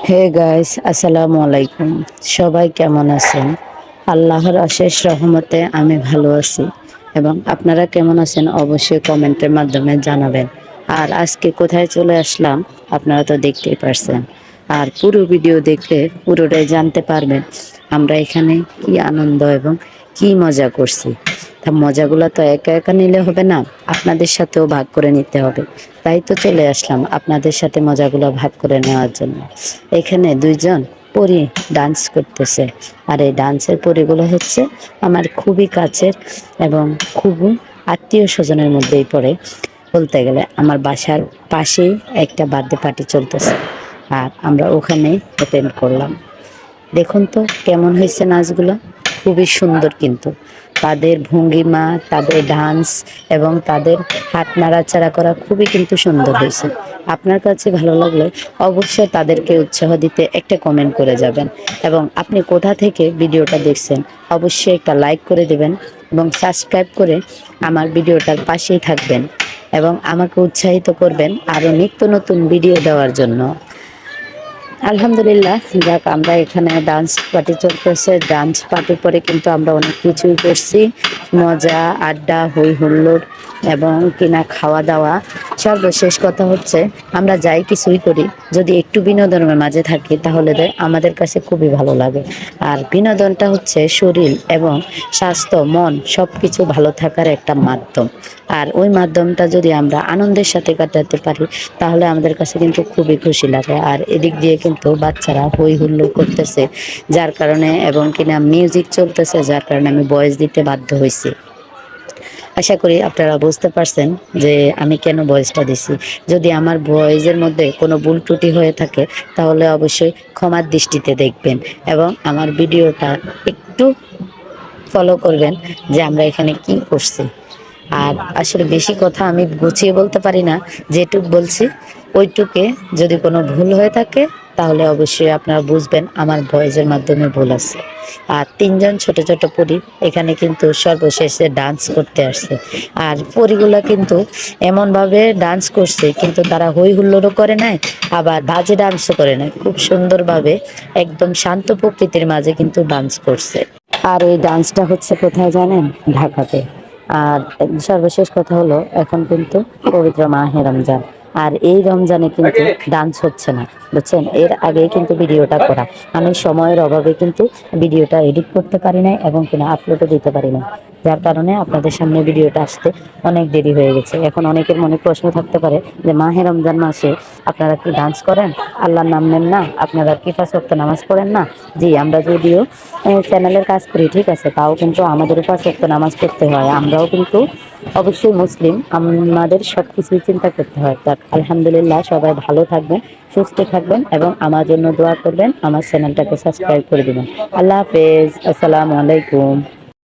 Hey guys আসসালামু আলাইকুম। সবাই কেমন আছেন? আল্লাহর অশেষ রহমতে আমি ভালো আছি এবং আপনারা কেমন আছেন অবশ্যই কমেন্টের মাধ্যমে জানাবেন। আর আজকে কোথায় চলে আসলাম, আপনারা তো দেখতেই পারছেন। আর পুরো ভিডিও দেখলে পুরোটাই জানতে পারবেন আমরা এখানে কি আনন্দ এবং কি মজা করছি। তা মজাগুলো তো একা একা নিলে হবে না, আপনাদের সাথেও ভাগ করে নিতে হবে। তাই তো চলে আসলাম আপনাদের সাথে মজাগুলো ভাগ করে নেওয়ার জন্য। এখানে দুইজন পরি ডান্স করতেছে। আর এই ডান্সের পরিগুলো হচ্ছে আমার খুবই কাছের এবং খুবই আত্মীয় স্বজনের মধ্যেই পড়ে। বলতে গেলে আমার বাসার পাশেই একটা বার্থডে পার্টি চলতেছে। আর আমরা ওখানেই অ্যাটেন্ড করলাম। দেখুন তো কেমন হয়েছে নাচগুলো। খুবই সুন্দর কিন্তু। তাদের ভঙ্গিমা, তাদের ডান্স এবং তাদের হাত নাড়াচাড়া করা খুবই কিন্তু সুন্দর হয়েছে। আপনার কাছে ভালো লাগলে অবশ্যই তাদেরকে উৎসাহ দিতে একটা কমেন্ট করে যাবেন এবং আপনি কোথা থেকে ভিডিওটা দেখছেন অবশ্যই একটা লাইক করে দেবেন এবং সাবস্ক্রাইব করে আমার ভিডিওটার পাশেই থাকবেন এবং আমাকে উৎসাহিত করবেন আরও নিত্য নতুন ভিডিও দেওয়ার জন্য। আলহামদুলিল্লাহ, যাক, আমরা এখানে ডান্স পার্টি চলতেছে। ডান্স পার্টির পরে কিন্তু আমরা অনেক কিছুই করছি। মজা, আড্ডা হই হুল্লোড় এবং কিনা খাওয়া দাওয়া সর্বশেষ কথা হচ্ছে, আমরা যাই কিছুই করি। যদি একটু বিনোদনের মাঝে থাকি, তাহলে আমাদের কাছে খুবই ভালো লাগে। আর বিনোদনটা হচ্ছে শরীর এবং স্বাস্থ্য, মন সব কিছু ভালো থাকার একটা মাধ্যম। আর ওই মাধ্যমটা যদি আমরা আনন্দের সাথে কাটাতে পারি, তাহলে আমাদের কাছে কিন্তু খুবই খুশি লাগে। আর এদিক দিয়ে কিন্তু বাচ্চারা হই হুল্লো করতেছে, যার কারণে এবং কিনা মিউজিক চলতেছে, যার কারণে আমি ভয়েস দিতে বাধ্য হয়েছি। আশা করি আপনারা বুঝতে পারছেন যে আমি কেন ভয়েসটা দিছি। যদি আমার ভয়েসের মধ্যে কোনো ভুল ত্রুটি হয়ে থাকে, তাহলে অবশ্যই ক্ষমার দৃষ্টিতে দেখবেন এবং আমার ভিডিওটা একটু ফলো করবেন যে আমরা এখানে কি করছি। আর আসলে বেশি কথা আমি গুছিয়ে বলতে পারি না, যেটুক বলছি, ওইটুকে যদি কোনো ভুল হয়ে থাকে, তাহলে অবশ্যই আপনারা বুঝবেন আমার ভয়েসের মাধ্যমে ভুল আছে। আর তিনজন ছোট ছোট পরি, এখানে কিন্তু সর্বশেষে ডান্স করতে আসছে। আর পরিগুলো কিন্তু এমনভাবে ডান্স করছে, কিন্তু তারা হই হুল্লোড়ও করে নাই, আবার বাজে ডান্সও করে নাই। খুব সুন্দরভাবে একদম শান্ত প্রকৃতির মাঝে কিন্তু ডান্স করছে। আর এই ডান্সটা হচ্ছে কোথায় জানেন? ঢাকাতে। আর সর্বশেষ কথা হলো, এখন কিন্তু পবিত্র মাহে রমজান। আর এই রমজানে কিন্তু ডান্স হচ্ছে না, বুঝছেন? এর আগে কিন্তু ভিডিওটা করা। আমি সময়ের অভাবে কিন্তু ভিডিওটা এডিট করতে পারি না এবং কিনা আপলোডও দিতে পারি না যার কারণে আপনাদের সামনে ভিডিওটা আসতে অনেক দেরি হয়ে গেছে। এখন অনেকের মনে প্রশ্ন থাকতে পারে যে মাহে রমজান মাসে আপনারা কি ডান্স করেন? আল্লাহর নাম নেন না? আপনারা কি ওয়াক্ত নামাজ পড়েন না? জি, আমরা যদিও চ্যানেলের কাজ করি, ঠিক আছে, তাও কিন্তু আমাদের ওয়াক্ত নামাজ পড়তে হয়। আমরাও কিন্তু অবশ্যই মুসলিম, আমাদের সব কিছুই চিন্তা করতে হয়। তার আলহামদুলিল্লাহ, সবাই ভালো থাকবেন, সুস্থ থাকবেন এবং আমার জন্য দোয়া করবেন, আমার চ্যানেলটাকে সাবস্ক্রাইব করে দেবেন। আল্লাহ হাফেজ, আসসালামু আলাইকুম।